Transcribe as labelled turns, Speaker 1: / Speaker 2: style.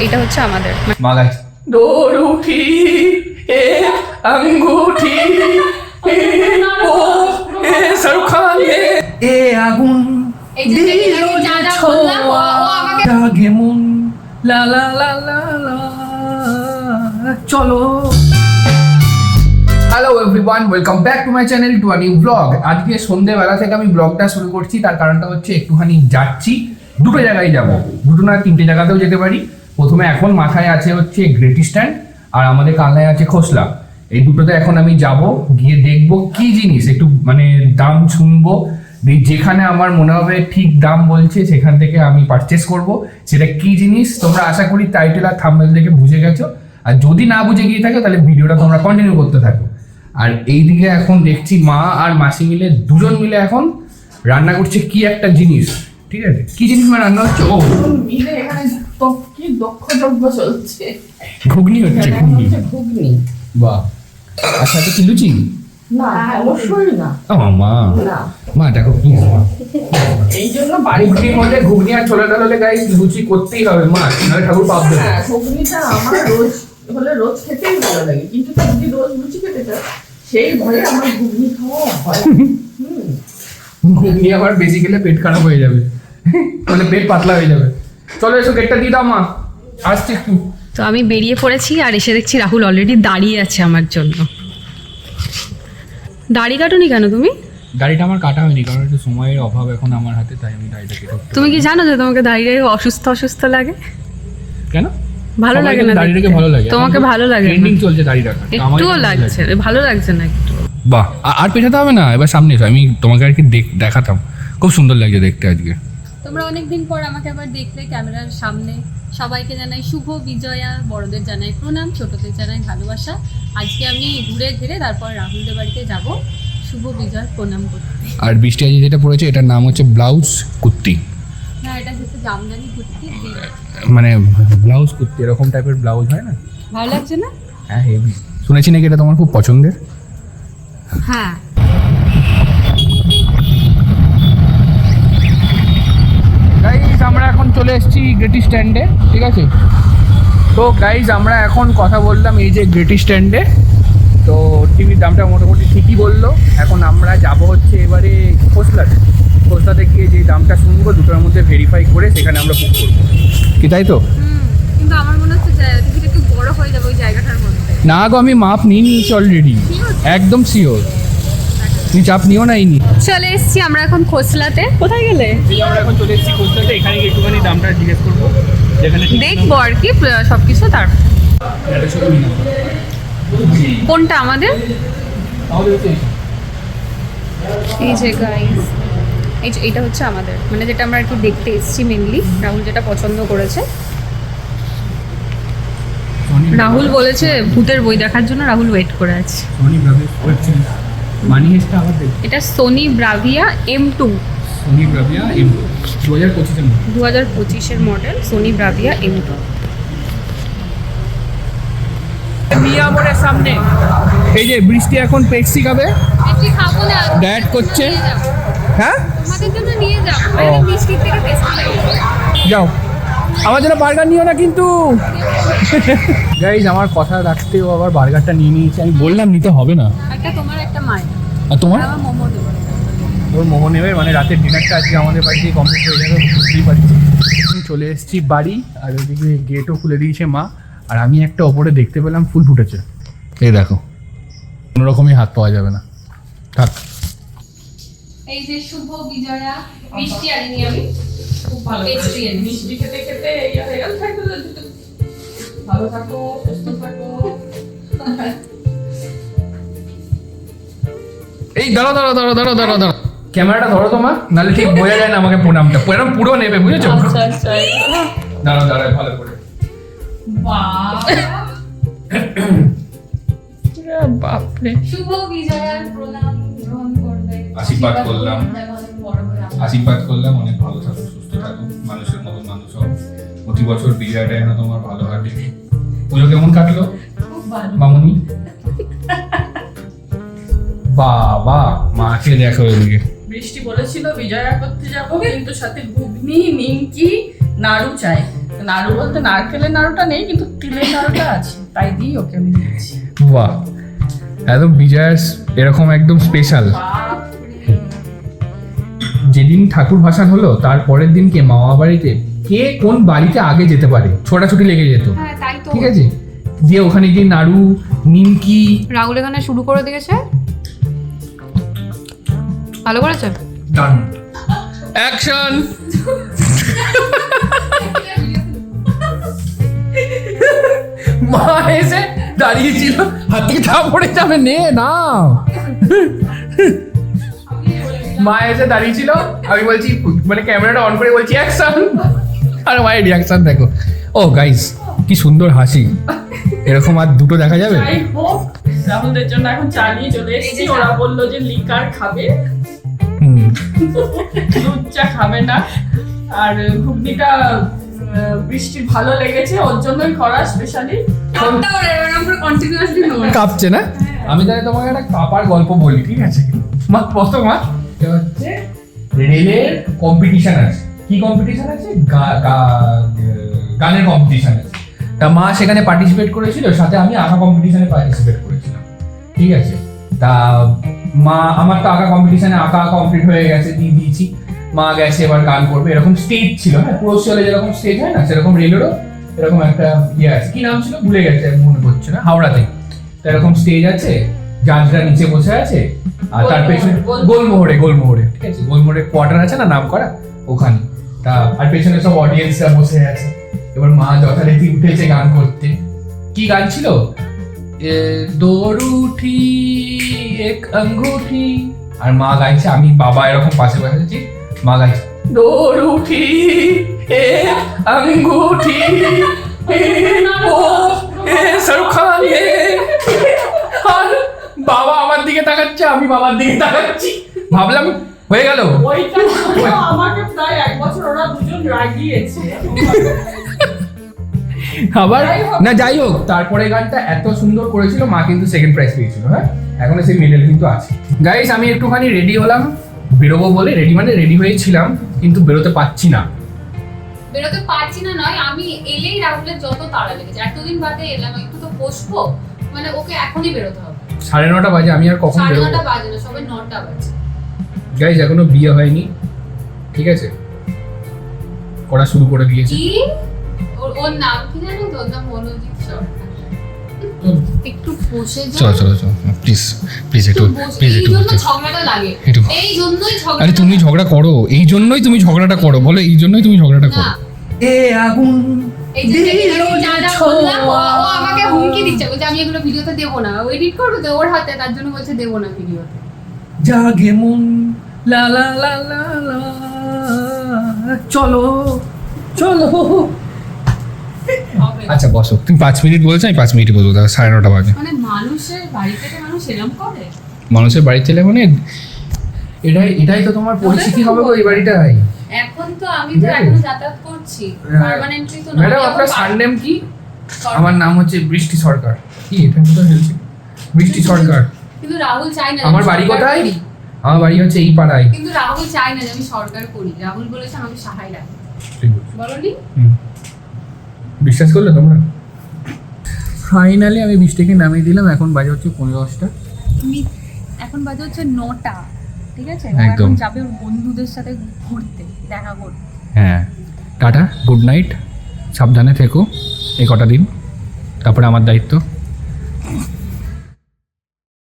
Speaker 1: এটা হচ্ছে আমাদের।
Speaker 2: আঙ্গুঠি এ ছোয়া। লা লা লা। চলো। Hello everyone welcome back to my channel to new vlog আজকে সন্ধ্যেবেলা থেকে আমি ব্লগটা শুরু করছি, তার কারণটা হচ্ছে একটুখানি যাচ্ছি। দুটো জায়গায় যাব। দুটো না তিনটে জায়গাতেও যেতে পারি। প্রথমে এখন মাথায় আছে হচ্ছে গ্রেট স্ট্যান্ড আর আমাদের কালনায় আছে খোসলা। এই দুটোতে এখন আমি যাব, গিয়ে দেখব কি জিনিস, একটু মানে দাম শুনব। যেখানে আমার মনে হবে ঠিক দাম বলছে, সেখান থেকে আমি পারচেস করব। সেটা কি জিনিস, তোমরা আশা করি টাইটেল আর থাম্বনেল দেখে বুঝে গেছো। আর যদি না বুঝে গিয়ে থাকো, তাহলে ভিডিওটা তোমরা কন্টিনিউ করতে থাকো। আর এইদিকে এখন দেখছি মা আর মাসি মিলে দুজন মিলে এখন রান্না করছে কি একটা জিনিস। ঠিক আছে? কি জিনিস মা রান্না হচ্ছে? ও।
Speaker 3: মিলে এখানে তো কি দক্ষ যজ্ঞ চলছে।
Speaker 2: ঘুগনি হচ্ছে ঘুগনি।
Speaker 3: হচ্ছে ঘুগনি।
Speaker 2: বাহ। আর সাথে কি লুচি?
Speaker 3: না অবশ্যই না।
Speaker 2: ও মা। মা দেখো কি
Speaker 3: এই জন্য বাড়ি
Speaker 2: ঘুগনির মধ্যে ঘুগনি আর ছোলা ডাল হলে গাইস লুচি করতেই হবে। মা নাহলে ঠাকুর পাপ দেবে
Speaker 3: হ্যাঁ ঘুগনিটা আমার রোজ হলে রোজ খেতেই ভালো লাগে। কিন্তু যদি রোজ লুচি খেতে চাস সেই ভয়ে আমার ঘুগনি খাওয়া হয়
Speaker 2: ঘুগনি আবার বেশি খেলে পেট খারাপ হয়ে যাবে। মানে পেট পাতলা হয়ে যাবে। চলো এসো গেটটা দিয়ে দাও মা। আসছি একটু।
Speaker 1: তো আমি বেরিয়ে পড়েছি আর এসে দেখছি রাহুল অলরেডি দাঁড়িয়ে আছে আমার জন্য। দাড়ি কাটুনি কেন তুমি?
Speaker 2: গাড়িটা আমার কাটা হয়নি কারণ একটু সময়ের অভাব এখন আমার হাতে তাই আমি গাড়িটা কেটে
Speaker 1: তুমি কি জানো যে তোমাকে দাঁড়িয়ে অসুস্থ অসুস্থ লাগে?
Speaker 2: কেন?
Speaker 1: ভালো লাগে না
Speaker 2: দাড়ি রেখে ভালো লাগে।
Speaker 1: তোমাকে ভালো লাগে
Speaker 2: ট্রেন্ডিং চলছে দাড়ি রাখা
Speaker 1: একটুও লাগছে ভালো লাগছে না একটু।
Speaker 2: বাহ আর পেছাতে হবে না? এবার সামনে আমি তোমাকে আর কি দেখাতাম। খুব সুন্দর লাগছে দেখতে আজকে।
Speaker 4: তোমরা অনেকদিন পর আমাকে আবার দেখলে ক্যামেরার সামনে। সবাইকে জানাই শুভ বিজয়া বড়দের জানাই প্রণাম ছোটদের জানাই ভালোবাসা। আজকে আমি ঘুরে ঘিরে তারপর রাহুলদের বাড়িতে যাব। শুভ বিজয় প্রণাম করতে।
Speaker 2: আর বৃষ্টি আজ যেটা পড়েছে এটার নাম হচ্ছে ব্লাউজ কুর্তি।
Speaker 4: না এটা হচ্ছে জামদানি কুর্তি
Speaker 2: মানে ব্লাউজ কুর্তি এরকম টাইপের ব্লাউজ হয় না?
Speaker 4: ভালো লাগছে না?
Speaker 2: হ্যাঁ হেভি শুনেছি নাকি এটা তোমার খুব পছন্দের?
Speaker 4: হ্যাঁ।
Speaker 2: গাইজ আমরা এখন চলে এসেছি গ্রেটি স্ট্যান্ডে ঠিক আছে? তো গাইজ আমরা এখন কথা বললাম এই যে গ্রেটি স্ট্যান্ডে তো টিভির দামটা মোটামুটি ঠিকই বলল। এখন আমরা যাব হচ্ছে এবারে খোসলাতে খোসলাতে গিয়ে যে দামটা শুনব দুটোর মধ্যে ভেরিফাই করে সেখানে আমরা বুক করব। কি তাই তো?
Speaker 4: কিন্তু আমার মনে হচ্ছে টিভিটা একটু বড় হয়ে যাবে ওই জায়গাটার মধ্যে।
Speaker 2: না গো আমি মাপ নিয়ে নিয়েছি অলরেডি একদম শিওর তুমি চাপ নিও না এই নি
Speaker 1: চলে এসেছি আমরা এখন খোসলাতে। কোথায় গেলে?
Speaker 2: আমরা এখন চলে এসেছি খোসলাতে এখানে একটুখানি দামটা জিজ্ঞেস করব।
Speaker 1: দেখব আর কি সব কিছু তার। কোনটা আমাদের?
Speaker 2: তাহলে হচ্ছে এই।
Speaker 1: এই যে গাইস এই যে এটা হচ্ছে আমাদের। মানে যেটা আমরা আর কি দেখতে এসেছি মেনলি রাহুল যেটা পছন্দ করেছে। রাহুল বলেছে ভূতের বই দেখার জন্য রাহুল ওয়েট করে আছে।
Speaker 2: সনি ব্রাভিয়া ওয়েব মানি হেস্টটা আবার দেখ
Speaker 1: এটা Sony Bravia M two
Speaker 2: Sony Bravia M দু হাজার পঁচিশের মধ্যে
Speaker 1: দু হাজার পঁচিশের model Sony Bravia M two
Speaker 2: মিয়া মোড়ের সামনে। এই যে বৃষ্টি এখন পেপসি খাবে?
Speaker 4: বেশি খাব না
Speaker 2: ডায়েট করছে। হ্যাঁ?
Speaker 4: টেস্টি
Speaker 2: যাও। আমার জন্য বার্গার নিও না কিন্তু। গাইজ আমার কথা রাখতেও আবার বার্গারটা নিয়ে নিয়েছি। আমি বললাম নিতে হবে না।
Speaker 4: একটা তোমার একটা মায়ের।
Speaker 2: আর তোমার? ওর মোমো নেবে? মানে রাতের ডিনারটা আজকে আমাদের বাড়িতে কমপ্লিট হয়ে যাবে বুঝতেই পারছি। চলে এসেছি বাড়ি আর ওদিকে গেটও খুলে দিয়েছে মা। আর আমি একটা ওপরে দেখতে পেলাম ফুল ফুটেছে। এই দেখো। কোনো রকমই হাত পাওয়া যাবে না। থাক।
Speaker 4: এই যে শুভ বিজয়া মিষ্টি আনিনি আমি।
Speaker 3: খুব ভালো মিষ্টি খেতে খেতে। ভালো থাকো সুস্থ থাকো।
Speaker 2: এই দাঁড়ো দাঁড়ো দাঁড়ো দাঁড়ো দাঁড়ো দাঁড়ো ক্যামেরাটা ধরো তোমার নাহলে ঠিক বোঝা যায় না আমাকে প্রণামটা। প্রণাম পুরো নেবে বুঝেছ?
Speaker 3: আচ্ছা
Speaker 2: দাঁড়াও দাঁড়াও ভালো করে। বাপরে
Speaker 4: শুভ বিজয়ার প্রণাম।
Speaker 2: আশীর্বাদ করলাম। আশীর্বাদ করলাম অনেক ভালো থাকো সুস্থ থাকো মানুষের মতন মানুষ হও প্রতি বছর বিজয়টা যেন তোমার ভালো কাটে পুজো কেমন কাটলো? মামুনি? বাবা মাকে দেখো এদিকে।
Speaker 3: বৃষ্টি বলেছিল বিজয়া করতে যাব কিন্তু সাথে ঘুগনি নিমকি নাড়ু চাই। নাড়ু বলতে নারকেলের নাড়ুটা নেই কিন্তু তিলের নাড়ুটা আছে। তাই দিই ওকে আমি দিচ্ছি
Speaker 2: বাহ একদম বিজয়ার এরকম একদম স্পেশাল যেদিন ঠাকুর ভাসান হলো তার পরের দিনকে মামা বাড়িতে কে কোন বাড়িতে আগে যেতে পারে? ছোটাছুটি লেগে যেত।
Speaker 1: হ্যাঁ তাই তো।
Speaker 2: ঠিক আছে? দিয়ে ওখানে গিয়ে নাড়ু নিমকি।
Speaker 1: রাহুল এখানে শুরু করে দিয়েছে? ভালো করেছে?
Speaker 2: ডান অ্যাকশন মা এসে দাঁড়িয়েছিল। হাত থেকে ঠা পড়ে যাবে নে না মা এসে দাঁড়িয়েছিল আমি বলছি মানে ক্যামেরাটা অন করে বলছি অ্যাকশন আর মায়ের রিয়াকশন দেখো। ও গাইস কি সুন্দর হাসি। এরকম আর দুটো দেখা যাবে?
Speaker 3: যাই হোক রাহুলদের জন্য এখন চা নিয়ে চলে এসেছি। ওরা বলল যে লিকার খাবে।
Speaker 2: হুম।
Speaker 3: দুধ চা খাবে না। আর ঘুগনিটা আহ, বৃষ্টির ভালো লেগেছে ওর জন্যই করা স্পেশালি
Speaker 1: কন্টিনিউয়াসলি
Speaker 2: কাঁপছে না? আমি তাহলে তোমাকে একটা কাপার গল্প বলি ঠিক আছে? মা কত মা। এটা হচ্ছে রেলের কম্পিটিশন আছে। কি কম্পিটিশন আছে? গানের কম্পিটিশন আছে। তা মা সেখানে পার্টিসিপেট করেছিল, সাথে আমি আঁকা কম্পিটিশনে পার্টিসিপেট করেছিলাম। ঠিক আছে? তা মা, আমার তো আঁকা কম্পিটিশনে আঁকা কমপ্লিট হয়ে গেছে, দিয়ে দিয়েছি। মা গেছে, এবার গান করবে। এরকম স্টেজ ছিল হ্যাঁ? পুরো চলে যেরকম স্টেজ হয় না, সেরকম রেলেরও এরকম একটা ইয়ে আছে। কি নাম ছিল? ভুলে গেছে, মনে পড়ছে না। হাওড়াতে। এরকম স্টেজ আছে। জাজরা নিচে বসে আছে আর তার পেছনে
Speaker 3: গোলমোহরে
Speaker 2: গোলমোহরে ঠিক আছে গোলমোহরে কোয়ার্টার আছে না নাম করা ওখানে তা আর পেছনে সব অডিয়েন্সরা বসে আছে এবার মা যথারীতি উঠেছে গান করতে কি গান ছিল এ, দোরুঠি এক আঙ্গুঠি আর মা গাইছে আমি বাবা এরকম পাশে বসে আছি মা গাইছে দোরুঠি এক আঙ্গুঠি এ, ও এ সরখান এ আর বাবা আমার দিকে তাকাচ্ছে আমি বাবার দিকে তাকাচ্ছি। ভাবলাম হয়ে গেল।
Speaker 3: ওইটা আমাকে প্রায় এক বছর ওরা দুজন রাগিয়েছে।
Speaker 2: আবার না যাই হোক তারপরে গানটা এত সুন্দর করেছিল মা কিন্তু সেকেন্ড প্রাইজ পেয়েছিল হ্যাঁ? এখনও সেই মেডেল কিন্তু আছে। গাইস আমি একটুখানি রেডি হলাম বেরোবো বলে রেডি মানে রেডি হয়েছিলাম কিন্তু বেরোতে পাচ্ছি না।
Speaker 4: বেরোতে পারছি না নয় আমি এলেই রাহুলের যত তাড়া লেগেছে। এতদিন বাদে এলাম একটু তো বসবো মানে ওকে এখনই বেরোতে হবে।
Speaker 2: সাড়ে নটা বাজে আমি আর কখন
Speaker 4: সাড়ে
Speaker 2: বেরোবো?
Speaker 4: নটা বাজে না সবে নটা বাজে।
Speaker 2: গাইস এখনও বিয়ে হয়নি ঠিক আছে? করা শুরু করে দিয়েছে।
Speaker 4: কি? ওর ওর নাম কি জানো তো? ওর নাম মনোজিৎ সরকার। একটু বসে যা
Speaker 2: চলো চলো চলো প্লিজ প্লিজ
Speaker 4: একটু
Speaker 2: প্লিজ
Speaker 4: এই
Speaker 2: একটু
Speaker 4: জন্য ঝগড়াটা লাগে।
Speaker 2: একটু
Speaker 4: এই জন্যই ঝগড়া
Speaker 2: আরে তুমি ঝগড়া করো এই জন্যই তুমি ঝগড়াটা করো বলো এই জন্যই তুমি ঝগড়াটা করো।
Speaker 4: না
Speaker 2: এ আগুন
Speaker 4: এই যে ও- আমাকে হুমকি দিচ্ছে বলছে আমি এগুলো ভিডিওতে দেবো না। ও এডিট করবে তো ওর হাতে তার জন্য বলছে দেবো না ভিডিওতে।
Speaker 2: জাগে মন লা লা লা লা লা। চলো চলো। আচ্ছা বসো। তুমি পাঁচ মিনিট বলছো আমি পাঁচ মিনিট বলব তাহলে সাড়ে নটা বাজে।
Speaker 4: মানে মানুষের বাড়ি থেকে মানুষ এরম করে?
Speaker 2: মানুষের বাড়ি ছেলে মানে এটাই এটাই তো তোমার পরিস্থিতি হবে গো এই বাড়িটাই
Speaker 4: তো আমি তো। এখনও যাতায়াত করছি। পার্মানেন্টলি তো
Speaker 2: ম্যাডাম আপনার সারনেম কি? আমার নাম হচ্ছে বৃষ্টি সরকার। কি এটা তো হেলছে বৃষ্টি সরকার।
Speaker 4: কিন্তু রাহুল চায় না
Speaker 2: আমার বাড়ি কোথায়? আমার বাড়ি হচ্ছে এই পাড়ায়।
Speaker 4: কিন্তু রাহুল চায় না যে আমি সরকার করি। রাহুল বলেছে আমাকে বলনি?
Speaker 2: বিশ্বাস করলে তোমরা? ফাইনালি আমি বৃষ্টিকে নামিয়ে দিলাম। এখন বাজে হচ্ছে পনেরো দশটা।
Speaker 4: তুমি এখন বাজে হচ্ছে নটা। ঠিক আছে?
Speaker 2: একদম।
Speaker 4: যাবে ওর বন্ধুদের সাথে ঘুরতে দেখা করতে।
Speaker 2: হ্যাঁ। টাটা গুড নাইট। সাবধানে থেকো এই কটা দিন। তারপরে আমার দায়িত্ব।